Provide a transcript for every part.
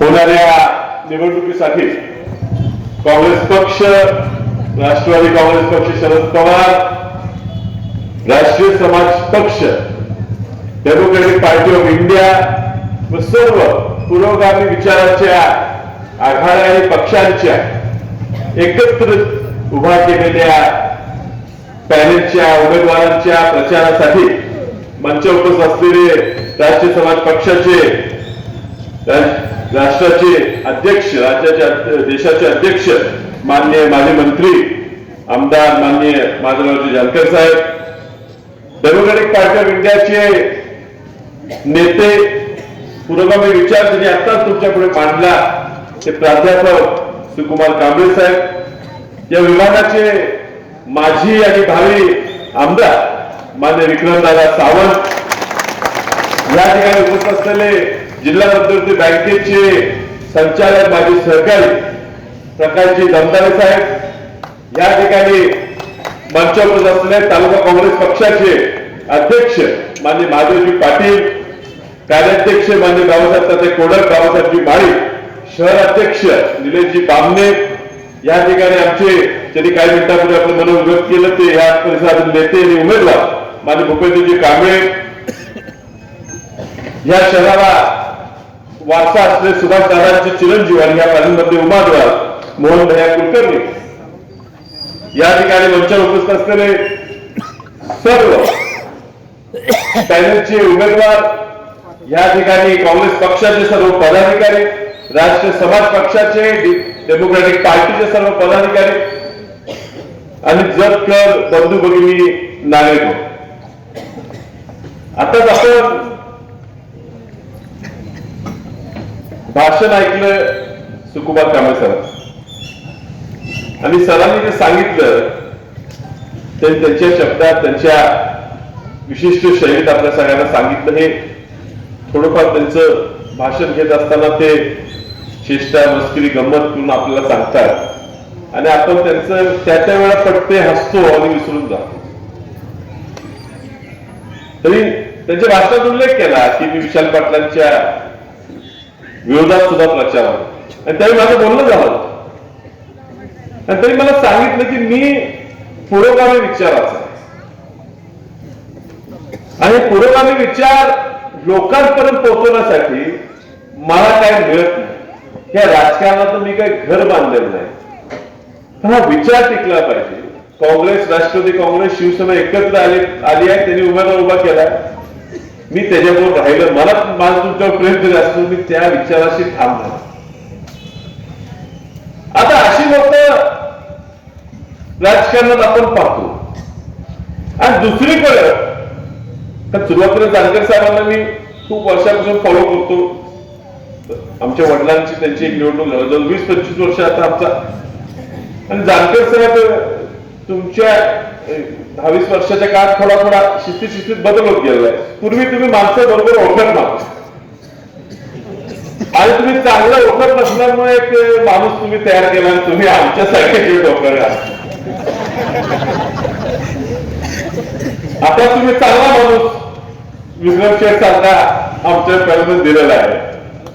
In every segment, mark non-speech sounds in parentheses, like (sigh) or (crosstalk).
होणाऱ्या निवडणुकीसाठी काँग्रेस पक्ष राष्ट्रवादी काँग्रेस पक्ष शरद पवार राष्ट्रीय समाज पक्ष डेमोक्रेटिक पार्टी ऑफ इंडिया व सर्व पुरोगामी विचाराच्या आघाड्या आणि पक्षांच्या एकत्र उभा केलेल्या पॅनेलच्या उमेदवारांच्या प्रचारासाठी मंच उपस्थित असलेले राष्ट्रीय समाज पक्षाचे राष्ट्राचे अध्यक्ष राज्याचे देशाचे अध्यक्ष मान्य माजी मंत्री आमदार मान्य माधवरावजी जानकर साहेब डेमोक्रॅटिक पार्टी ऑफ इंडियाचे नेते पुरोगामी विचार त्यांनी आत्ताच तुमच्यापुढे मांडला ते प्राध्यापक सुकुमार कांबळे साहेब या विभागाचे माजी आणि भावी आमदार मान्य विक्रमदादा सावंत या ठिकाणी उपस्थित असलेले जिल्हा मध्यवर्ती बँकेचे संचालक माझे सहकारी प्रकाशजी दमदारे साहेब या ठिकाणी मंचावर असलेले तालुका काँग्रेस पक्षाचे अध्यक्ष मान्य माधवजी पाटील कार्याध्यक्ष मान्य बाबासाहेब ताते कोडक बाबासाहेबजी माळी शहर अध्यक्ष निलेशजी बामने या ठिकाणी आमचे त्यांनी काही मिनिटांपूर्वी आपलं मनोगत व्यक्त केलं ते या परिसरातील नेते आणि उमेदवार मान्य भूपेंद्रजी कांबळे या शहराला वारसा असलेले सुभाष दादांचे चिरंजीव आणि या पॅनलमध्ये उमेदवार मोहन भैया कुलकर्णी. या ठिकाणी मंचावर उपस्थित असलेले सर्व पॅनलचे उमेदवार या ठिकाणी काँग्रेस पक्षाचे सर्व पदाधिकारी राष्ट्रीय समाज पक्षाचे डेमोक्रॅटिक पार्टीचे सर्व पदाधिकारी आणि जतकर बंधू भगिनी नागरिक. आताच आपण भाषण ऐकलं सुकुबा कांबळे सर. आणि सरांनी जे सांगितलं ते त्यांच्या शब्दात त्यांच्या विशिष्ट शैलीत आपल्या सगळ्यांना सांगितलं हे थोडंफार त्यांचं भाषण घेत असताना ते चेष्टा मस्किरी गंमत करून आपल्याला सांगतात आणि आपण त्यांचं त्या त्या वेळा पटते हसतो आणि विसरून जातो. तरी त्यांच्या भाषणात उल्लेख केला की मी विशाल पाटलांच्या विरोधात सुद्धा प्रचार आहे. आणि त्यावेळी माझं बोलणं झालं आणि तरी मला सांगितलं की मी पुरोगामी विचाराचा आणि पुरोगामी विचार लोकांपर्यंत पोहोचवण्यासाठी मला काय मिळत नाही. या राजकारणात मी काही घर बांधलेलं नाही. पण हा विचार टिकला पाहिजे. काँग्रेस राष्ट्रवादी काँग्रेस शिवसेना एकत्र आले आली आहे त्यांनी उमेदवार उभा केला मी त्याच्याबरोबर राहिलं. मला माझं तुमच्यावर प्रेम जरी असतो मी त्या विचाराशी ठाम झाला. आता अशी लोक राजकारणात आपण पाहतो. आणि दुसरीकडे तर सुरुवातीला जानकर साहेबांना मी खूप वर्षापासून फॉलो करतो. आमच्या वडिलांची त्यांची एक निवडणूक जवळजवळ वीस पंचवीस वर्ष आता आमचा. आणि जानकर साहेब तुमच्या दहावीस वर्षाच्या काळात थोडा थोडा शिस्तीत शिस्तीत बदल होत गेलाय पूर्वी तुम्ही माणसं बरोबर ओळखत ना आणि तुम्ही चांगलं ओळखत नसल्यामुळे एक माणूस तुम्ही तयार केला आणि तुम्ही आमच्यासाठी डॉक्टर डोकर आता तुम्ही चांगला माणूस विक्रम शेठ सारखा आमच्या पॅनल दिलेला आहे.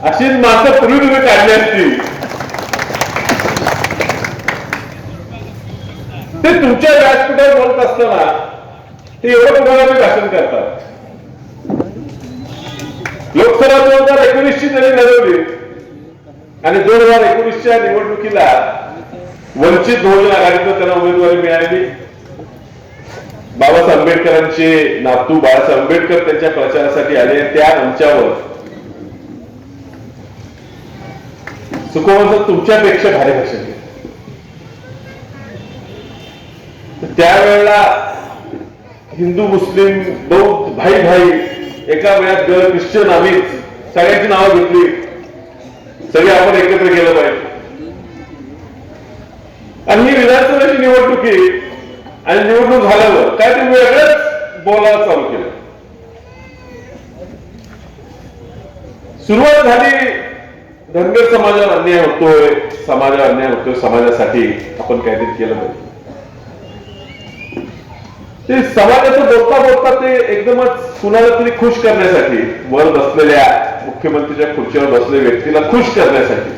अशीच माणसं पूर्वी तुम्ही काढली असती ते तुमच्या व्यासपीठावर बोलत असताना ते एवढं तुम्हाला मी भाषण करतात. लोकसभा दोन हजार एकोणीसची त्यांनी लढवली आणि दोन हजार एकोणीसच्या निवडणुकीला वंचित बहुजन आघाडीतून त्यांना उमेदवारी मिळाली. बाबासाहेब आंबेडकरांचे नातू बाळासाहेब आंबेडकर त्यांच्या प्रचारासाठी आले. त्या मंचावर सुखवंत तुमच्यापेक्षा भारी भाषण त्यावेळेला हिंदू मुस्लिम बौद्ध भाई भाई एका वेळात गर ख्रिश्चन आम्ही सगळ्यांची नावं घेतली. सगळे आपण एकत्र केलं पाहिजे. आणि ही विधानसभेची निवडणुकी आणि निवडणूक झाल्यावर काय ते वेगळंच बोलायला चालू केलं. सुरुवात झाली धनगर समाजावर अन्याय होतोय समाजावर अन्याय होतोय समाजासाठी आपण काहीतरी केलं पाहिजे. ते समाजाचं बोलता बोलता ते एकदमच कुणाला तरी खुश करण्यासाठी वर बसलेल्या मुख्यमंत्रीच्या खुर्चीवर बसलेल्या व्यक्तीला खुश करण्यासाठी.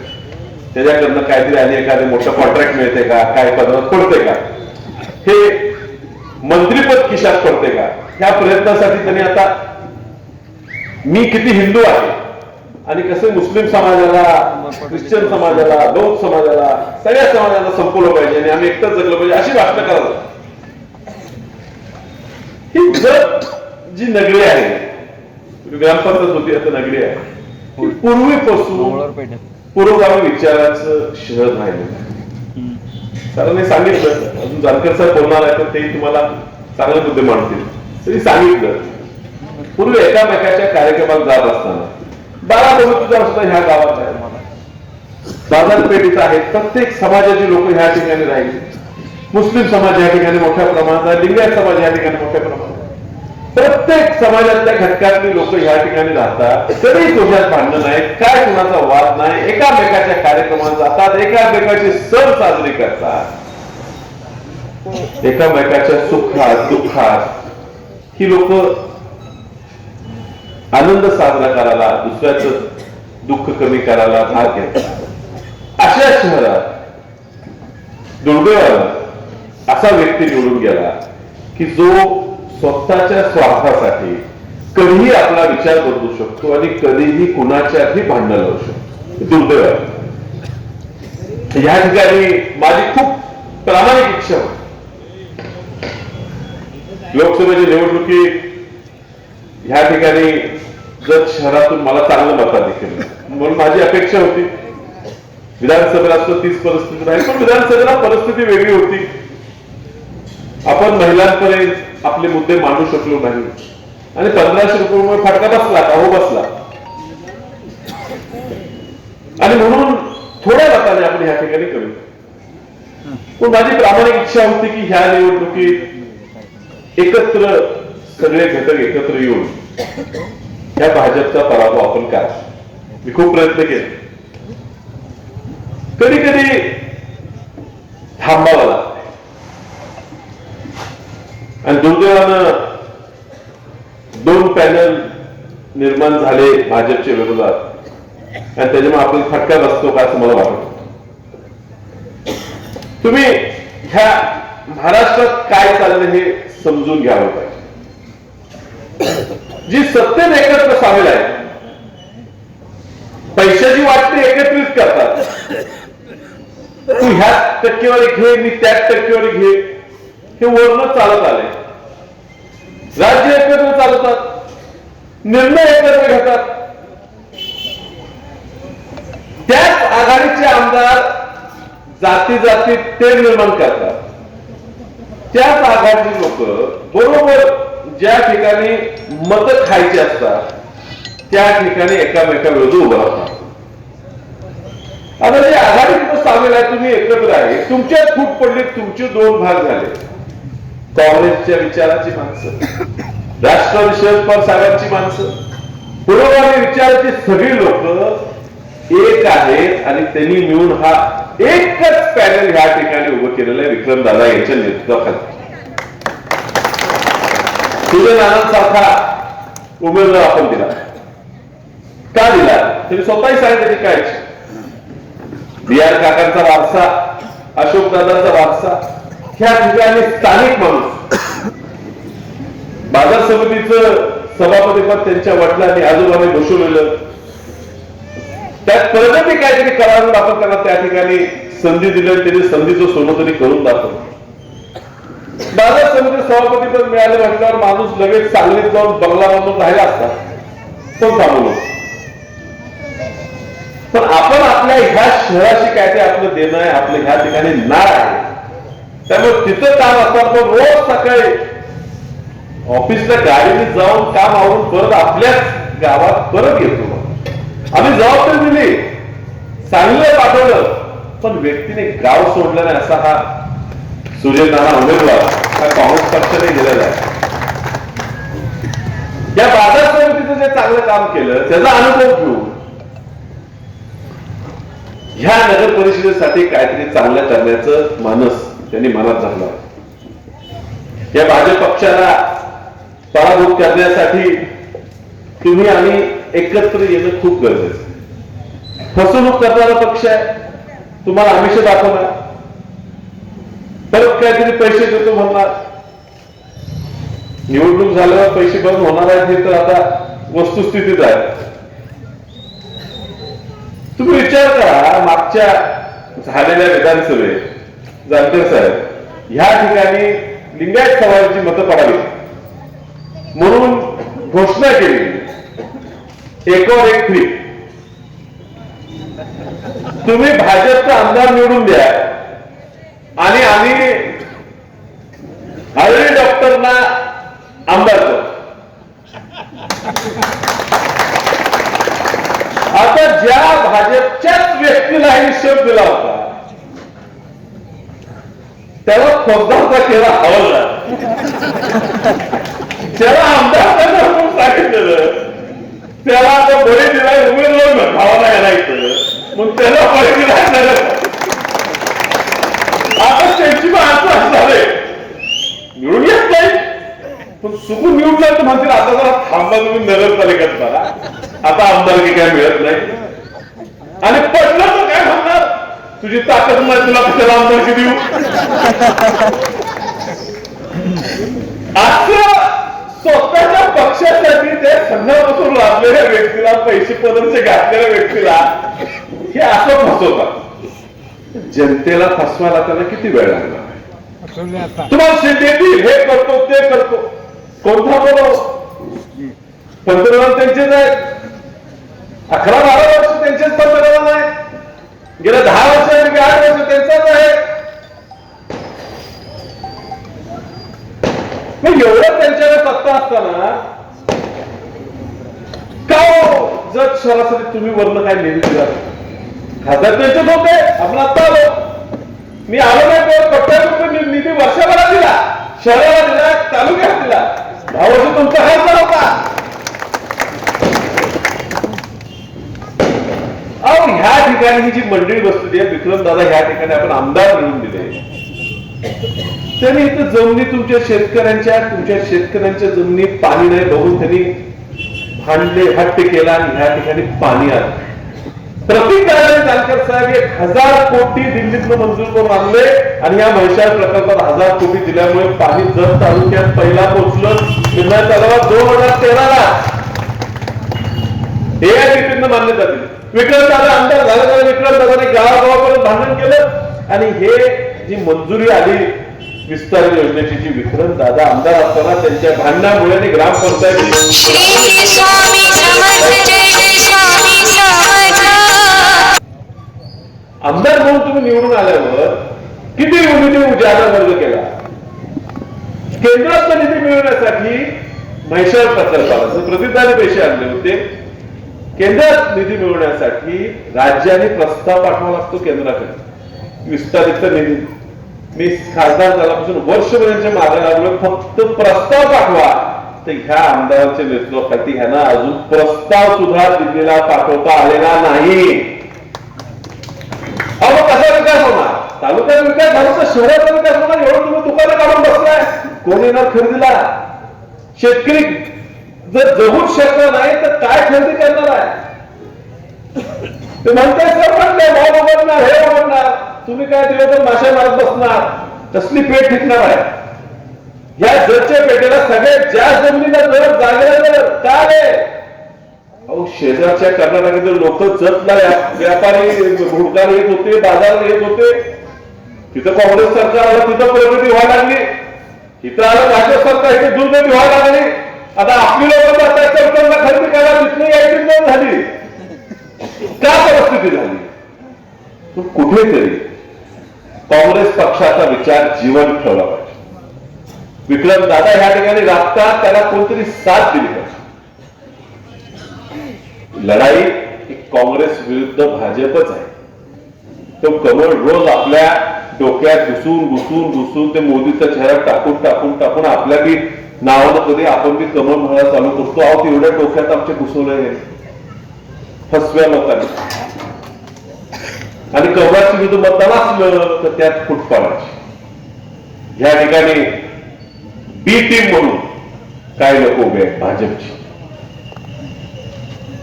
त्याच्याकडनं काहीतरी आणि एखादे मोठं कॉन्ट्रॅक्ट मिळते का? काय पदरात पडते का? हे मंत्रीपद खिशात पडते का? ह्या प्रयत्नासाठी त्यांनी आता मी किती हिंदू आहे आणि कसे मुस्लिम समाजाला ख्रिश्चन समाजाला बौद्ध समाजाला सगळ्या समाजाला संपवलं पाहिजे आणि आम्ही एकटंच जगलं पाहिजे अशी भाषणं करायला ही जर जी नगरी आहे ग्रामपंचायत होती आता नगरी आहे. पूर्वीपासून पुरोगामी विचाराचं शहर राहिलेलं आहे सरांनी सांगितलं अजून जानकर साहेब बोलणार आहे तर ते तुम्हाला चांगले मुद्दे मांडतील. तरी सांगितलं पूर्वी एकामेकाच्या कार्यक्रमात जात असताना बारा तुझा सुद्धा ह्या गावात आहे बाजारपेठीत आहेत प्रत्येक समाजाची लोक ह्या ठिकाणी राहिली. मुस्लिम समाज या ठिकाणी मोठ्या प्रमाणात आहे लिंगायत समाज या ठिकाणी मोठ्या प्रमाणात प्रत्येक समाजातल्या घटकातली लोक या ठिकाणी राहतात कधी तुझ्यात भांडण नाही काय कुणाचा वाद नाही एकामेकाच्या कार्यक्रमात जातात एकामेकाचे सण साजरे करतात. एकामेकाच्या सुखात दुःखात ही लोक आनंद साजरा करायला दुसऱ्याच दुःख कमी करायला भाग घेतात. अशा शहरात दुर्दैवाला असा व्यक्ती निवडून गेला की जो स्वतःच्या स्वार्थासाठी कधीही आपला विचार बदलू शकतो आणि कधीही कुणाच्याही भांडण लावू शकतो. दुर्दैव या ठिकाणी माझी खूप प्रामाणिक इच्छा होती. लोकसभेच्या निवडणुकी ह्या ठिकाणी जर शहरातून मला चांगलं मताधिक्य देखील म्हणून माझी अपेक्षा होती. विधानसभेला असतो तीच परिस्थिती नाही पण विधानसभेला परिस्थिती वेगळी होती. आपण महिलांपर्यंत आपले मुद्दे मांडू शकलो नाही. आणि पंधराशे रुपये फटका बसला का? हो बसला. आणि म्हणून थोड्या मताने आपण ह्या ठिकाणी करू. पण माझी प्रामाणिक इच्छा होती की ह्या निवडणुकीत एकत्र सगळे घटक एकत्र येऊन ह्या भाजपचा पराभव आपण काय मी खूप प्रयत्न केले. कधी कधी थांबावं दुर्दैवानं दोन पॅनल निर्माण झाले भाजपच्या विरोधात. आणि त्याच्यामुळे आपण फटका बसतो का असं मला वाटत. तुम्ही ह्या महाराष्ट्रात काय चाललं हे समजून घ्यावं पाहिजे जी सत्तेत एकत्र सामील आहे पैशाची वाटते एकत्रित करतात. तू ह्या टक्केवारी घे मी त्याच टक्केवारी घे हे वर्ण चालत आले निर्णय एकत्र घेतात. त्याच आघाडीचे आमदार जाती जाती ते निर्माण करतात. त्याच आघाडीचे लोक बरोबर ज्या ठिकाणी मत खायची असतात त्या ठिकाणी एकामेकाविरोध उभं राहतात. आता जे आघाडीत सामील आहे तुम्ही एकत्र आहे. तुमच्यात फूट पडली तुमचे दोन भाग झाले. काँग्रेसच्या विचाराची माणसं. राष्ट्रवादी शरद पवार साहेबांची माणसं. पुरोगामी विचाराची सगळी लोक एक आहेत आणि त्यांनी मिळून हा एकच पॅनल ह्या ठिकाणी उभं केलेलं आहे विक्रम दादा यांच्या नेतृत्वाखाली. सारखा उमेदवार आपण दिला. का दिला? त्यांनी स्वतःही सांगितलं की काय? इच्छा. बी आर काकांचा वारसा अशोक दादांचा वारसा ह्या ठिकाणी स्थानिक माणूस. बाजार समितीचं सभापतीपद त्यांच्या वडिलांनी आजोबाने बसवलेलं त्यात प्रगती काहीतरी करावं आपण त्यांना त्या ठिकाणी संधी दिली त्यांनी संधीचं सोनं तरी करून दाखवलं. बाजार समिती सभापतीपद मिळालं म्हटल्यावर माणूस लगेच सांगलीत जाऊन बंगला बांधून राहिला असता. तो थांबलो पण आपण आपल्या ह्या शहराशी काय ते आपलं देणं आहे आपलं ह्या ठिकाणी नाळ आहे. त्यामुळे तिथं काम असतात पण रोज सकाळी ऑफिसला गाडीने जाऊन काम आवरून परत आपल्याच गावात परत येतो. आम्ही जबाबदारी दिली. चांगलं पाठवलं. पण व्यक्तीने गाव सोडलं नाही असा हा सूर्यनारायण उमेदवार हा काँग्रेस पक्षाने दिलेला आहे. या बाजार समितीचं जे चांगलं काम केलं त्याचा अनुभव घेऊन ह्या नगर परिषदेसाठी काहीतरी चांगलं करण्याचं मानस त्यांनी मनात झालं या भाजप पक्षाला पराभूत करण्यासाठी तुम्ही आणि एकत्र येणं खूप गरजेचं फसवणूक करणारा पक्ष आहे. तुम्हाला आमिष दाखवणार. परत काहीतरी पैसे देतो म्हणणार. निवडणूक झाल्यावर पैसे बंद होणार आहेत हे तर आता वस्तुस्थितीत आहे. तुम्ही विचार करा मागच्या झालेल्या विधानसभेत जानकर साहेब ह्या ठिकाणी लिंगायत समाजाची मतं पडावी म्हणून घोषणा केली. एकावर एक फ्री तुम्ही भाजपचा आमदार निवडून द्या. आणि आम्ही आयुर्वेद डॉक्टरना आमदार करू. आता ज्या भाजपच्याच व्यक्तीला हा हिशोब दिला होता त्याला फौजदारचा केला हवलदार. त्याला आमदार म्हणून सांगितलेलं त्याला आता बळी दिलाय उमेदवार भावाला घालायचं मग त्याला बळी दिलाय नगर आता त्यांची माणसं झाले. मिळून येत नाही. पण चुकून मिळून जात म्हणतील आता जरा थांबा तुम्ही नगरपालिकेत मला आता आमदारकी काय मिळत नाही. आणि पडलं तर काय म्हणणार? तुझी ताकद नाही तुला कशाला आमदारकी देऊ? (laughs) असं स्वतःच्या पक्षासाठी त्या संघापासून लाभलेल्या व्यक्तीला पैसे पदरचे घातलेल्या व्यक्तीला हे असं फसवतात. जनतेला फसवायला त्याला किती वेळ लागणार? तुम्हाला शेती हे करतो ते करतो. कोणता बोलो पंतप्रधान त्यांचेच आहेत. अकरा बारा वर्ष त्यांचेच पंतप्रधान आहेत. गेल्या दहा वर्षांपैकी आठ वर्ष त्यांचाच आहे. मग एवढं त्यांच्याकडे असताना का हो? जग सरासरी तुम्ही वर्ण काय निधी दिला खासदार त्यांचेच होते आपण आता आलो मी आलो नाही तर कोट्यात रुपये नि- निधी वर्षभरात दिला. शहराला दिला तालुक्यात दिला. दहा वर्ष तुमचा खासदार होता. अहो ह्या ठिकाणी ही जी मंडळी बसलेली आहे विक्रम दादा ह्या ठिकाणी आपण आमदार मिळून दिले. त्यांनी इथं जमिनी तुमच्या शेतकऱ्यांच्या तुमच्या शेतकऱ्यांच्या जमिनीत पाणी नाही बघून त्यांनी भांडले हट्ट केला आणि ह्या ठिकाणी पाणी आलं. प्रतीक जानकर साहेब एक हजार कोटी दिल्लीतनं मंजूर करून आणले आणि या म्हैसाळ प्रकल्पात हजार कोटी दिल्यामुळे पाणी जत तालुक्यात पहिला पोहोचलं. निर्णय तलावात दोन हजार तेराला. हे या रीतीनं मान्य जातील विक्रम दादा आमदार झाला विक्रम दादाने गावागावापर्यंत भांडण केलं. आणि हे जी मंजुरी आली विस्तार योजनेची जी विक्रम दादा आमदार असताना त्यांच्या भांडणामुळे आणि ग्रामपंचायत आमदार म्हणून तुम्ही निवडून आल्यावर किती निधी उजाला वर्ग केला? केंद्रातला निधी मिळवण्यासाठी म्हैसाळ प्रकल्पाला जो प्रतिदाने पैसे आणले होते केंद्रात निधी मिळवण्यासाठी राज्याने प्रस्ताव पाठवावा लागतो केंद्राकडे. विस्तारित निधी. मी खासदार झाल्यापासून वर्षभरांच्या मागे लागलो फक्त प्रस्ताव पाठवा. तर ह्या आमदारांच्या नेतृत्वाखाली ह्यांना अजून प्रस्ताव सुद्धा दिल्लीला पाठवता आलेला नाही. अहो कसा विकास होणार? तालुक्यात विकास झाला तर शहराचा विकास होणार? एवढं तुम्ही दुकानं काढून बसलाय. कोण येणार खरेदीला? शेतकरी जर जगूच शकला नाही तर काय खरेदी करणार आहे? ते म्हणताय सर म्हणते भाव बघणार हे बघणार तुम्ही काय दिलं तर माशा मारत बसणार. तसली पेट ठिकणार आहे. या जरच्या पेटेला सगळ्यात जास्त जमिनीला जर जागेला जर काय रे? अहो शेजारच्या कर्नाटकातील लोक जतला व्यापारी हुडकार येत होते बाजार येत होते. तिथं काँग्रेस सरकार आलं तिथं प्रगती व्हायला लागली. इथं आलं भाजप सरकार इथे दुर्गती व्हायला लागली. आता आपली लोक जातात सरकारला खरेदी करायला तिथली यायची झाली. का परिस्थिती झाली? कुठेतरी काँग्रेस पक्षाचा विचार जीवन ठेवला पाहिजे. विक्रम दादा ह्या ठिकाणी राबतात त्याला कोणतरी साथ दिली पाहिजे. लढाई ही काँग्रेस विरुद्ध भाजपच आहे. तो कमळ रोज आपल्या डोक्यात घुसून घुसून घुसून ते मोदीचा चेहरा टाकून टाकून टाकून आपल्या बी नावानं कधी आपण बी कमळ म्हणायला चालू करतो. आहोत एवढ्या डोक्यात आमचे घुसवले फसव्या लोकांनी. आणि कमळाची विरुद्ध मतदान असलं तर त्यात फूट पाडायची या ठिकाणी बी टीम म्हणून काय लोक उभे आहेत? भाजपची.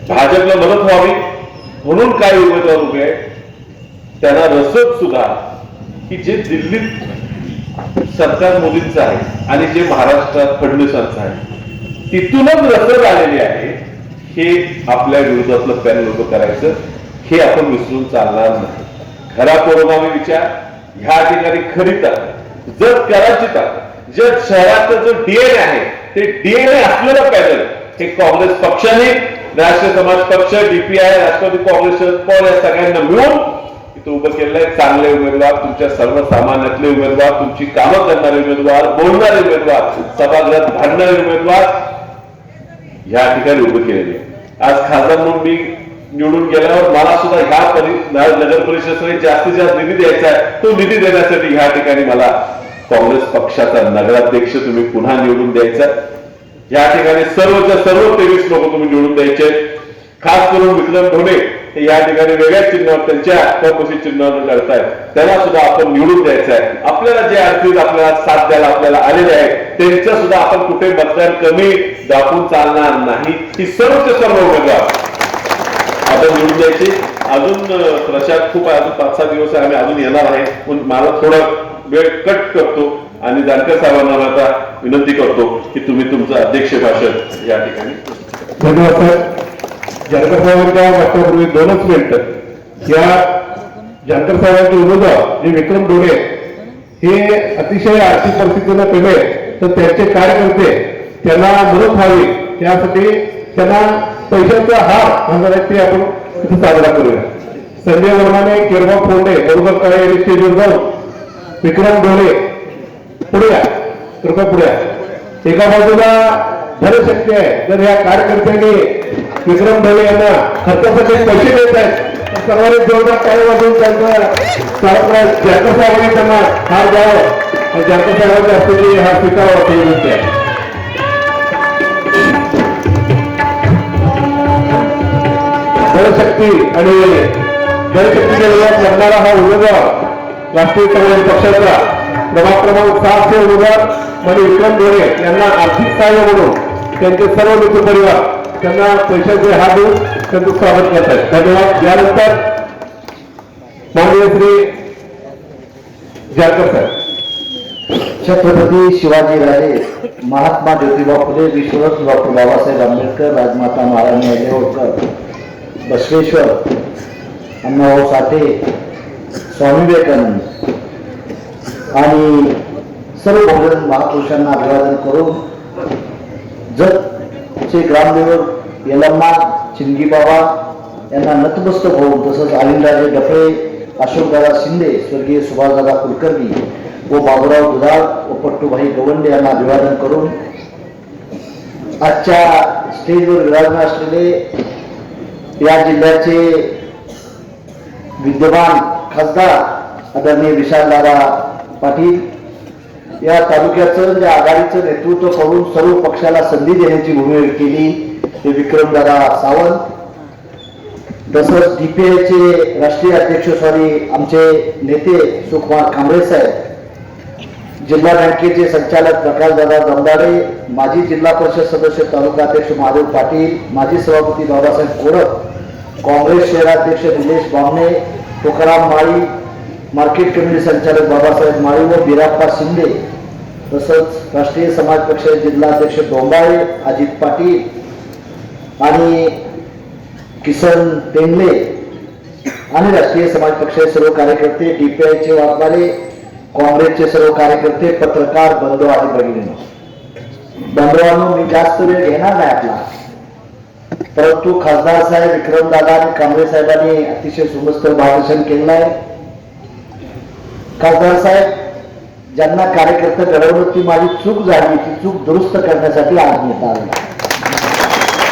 भाजपला मदत व्हावी म्हणून काय उमेदवार उभे आहेत? त्यांना रसद सुद्धा की जे दिल्लीत सरकार मोदींचं आहे आणि जे महाराष्ट्रात फडणवीसांचं आहे तिथूनच रसद आलेली आहे हे आपल्या विरोधातलं पॅनल उभं करायचं. हे आपण विसरून चालणार नाही. खरा पुरोगामी विचार ह्या ठिकाणी खरी ताकद जर करायची ताकद जर शहराचं जो डीएनए आहे ते डीएनए असलेलं पॅनल. हे काँग्रेस पक्षाने राष्ट्रीय समाज पक्ष डीपीआय राष्ट्रवादी काँग्रेस शरद पवार या सगळ्यांना मिळून इथं उभं केलेलं आहे चांगले उमेदवार तुमच्या सर्वसामान्यातले उमेदवार तुमची कामं करणारे उमेदवार बोलणारे उमेदवार सभागृहात भांडणारे उमेदवार या ठिकाणी उभे केलेले. आज खासदार म्हणून मी निवडून गेल्यावर मला सुद्धा ह्या नगर परिषदेसाठी जास्तीत जास्त निधी द्यायचा आहे. तो निधी देण्यासाठी ह्या ठिकाणी मला काँग्रेस पक्षाचा नगराध्यक्ष तुम्ही पुन्हा निवडून द्यायचा या ठिकाणी सर्वच्या सर्व तेवीस लोक तुम्ही निवडून द्यायचे खास करून विक्रम ढोणे हे या ठिकाणी वेगळ्याच चिन्हावर त्यांच्या चौकशी चिन्हावर करतायत. त्यांना सुद्धा आपण निवडून द्यायचं आहे. आपल्याला जे अडचणीत आपल्याला साथ द्यायला आपल्याला आलेले आहेत त्यांच्या सुद्धा आपण कुठे मतदान कमी दाखवून चालणार नाही. ही सर्वच्या सर्व उमेदवार आपण निवडून द्यायची. अजून अं, खूप आहे. अजून पाच सहा दिवस आहे. आम्ही अजून येणार आहे. पण मला थोडा वेळ कट करतो आणि जानकर साहेबांना आता विनंती करतो की तुम्ही तुमचं अध्यक्ष भाषण या ठिकाणी धन्यवाद सर. जानकर साहेबांच्या वाटण्यापूर्वी दोनच मिनिट. या जानकर साहेबांचे उमेदवार जे विक्रम डोळे हे अतिशय आर्थिक परिस्थितीनं पेले तर त्यांचे कार्यकर्ते त्यांना मदत व्हावी त्यासाठी त्यांना पैशाचा हार आंतरराष्ट्रीय आपण इथे साजरा करूया. संजय वर्माने किरवा फोंडे बरोबर काळे यांनी स्टेजवर जाऊन विक्रम ढोले पुढे या. कृपया पुढे एका बाजूला धनशक्ती आहे. जर या कार्यकर्त्यांनी विक्रम ढोले यांना खर्चासाठी पैसे देत आहेत सर्वांनी जोरदार काय वाजवून त्यांचा जानकर साहेबांनी त्यांना हार द्यावा आणि जानकर साहेबांच्या हस्ते हा स्वीकारावा ते विनंती आहे. जनशक्ती आणि जनशक्तीच्या विरोधात लढणारा हा उमेदवार राष्ट्रीय काँग्रेस पक्षाचा प्रभाग क्रमांक सातचे उमेदवार म्हणजे विक्रम ढोरे यांना आर्थिक सहाय्य म्हणून त्यांचे सर्व मित्रपरिवार त्यांना पैशाचे हात देऊन त्यांचं स्वागत करत आहेत धन्यवाद. यानंतर माननीय श्री जाकर साहेब छत्रपती शिवाजीराजे महात्मा ज्योतिबा फुले विश्वरत्न डॉक्टर बाबासाहेब आंबेडकर राजमाता महाराणी अहिल्या होळकर बसवेश्वर अण्णाभाऊ साठे स्वामी विवेकानंद आणि सर्व बहुजन महापुरुषांना अभिवादन करून जतचे ग्रामदेवक यलम्मा चिंगी बाबा यांना नतमस्तक होऊन तसंच अरविंदराजे डफळे अशोकदादा शिंदे स्वर्गीय सुभाषदादा कुलकर्णी व बाबुराव दुधाळ व पट्टूभाई गवंडे यांना अभिवादन करून आजच्या स्टेजवर विराजमान असलेले या जिल्ह्याचे विद्यमान खासदार आदरणीय विशालदादा पाटील या तालुक्याचं जे आघाडीचं नेतृत्व करून सर्व पक्षाला संधी देण्याची भूमिका केली ते विक्रमदादा सावंत. तसंच डीपीआयचे राष्ट्रीय अध्यक्ष सॉरी आमचे नेते सुकुमार कांबळे साहेब. जिल्हा बँकेचे संचालक प्रकाशदादा जमदाडे माजी जिल्हा परिषद सदस्य तालुकाध्यक्ष महादेव पाटील माजी सभापती बाबासाहेब कोडक काँग्रेस शहराध्यक्ष निलेश बामणे तुकाराम माळी मार्केट कमिटी संचालक बाबासाहेब माळी व बिराप्पा शिंदे तसंच राष्ट्रीय समाज पक्षाचे जिल्हाध्यक्ष डोंबाळे अजित पाटील आणि किसन टेंगले आणि राष्ट्रीय समाज पक्षाचे सर्व कार्यकर्ते डीपीआयचे वाघमारे काँग्रेसचे सर्व कार्यकर्ते पत्रकार बंधू आणि भगिनी. बंधवांनो मी जास्त वेळ घेणार नाही आपला. परंतु खासदार साहेब विक्रमदादा आणि कांबळे साहेबांनी अतिशय सुमस्त भाषण केलं आहे. खासदार साहेब ज्यांना कार्यकर्ते घडवलं ती माझी चूक झाली ती चूक दुरुस्त करण्यासाठी आज नेता आला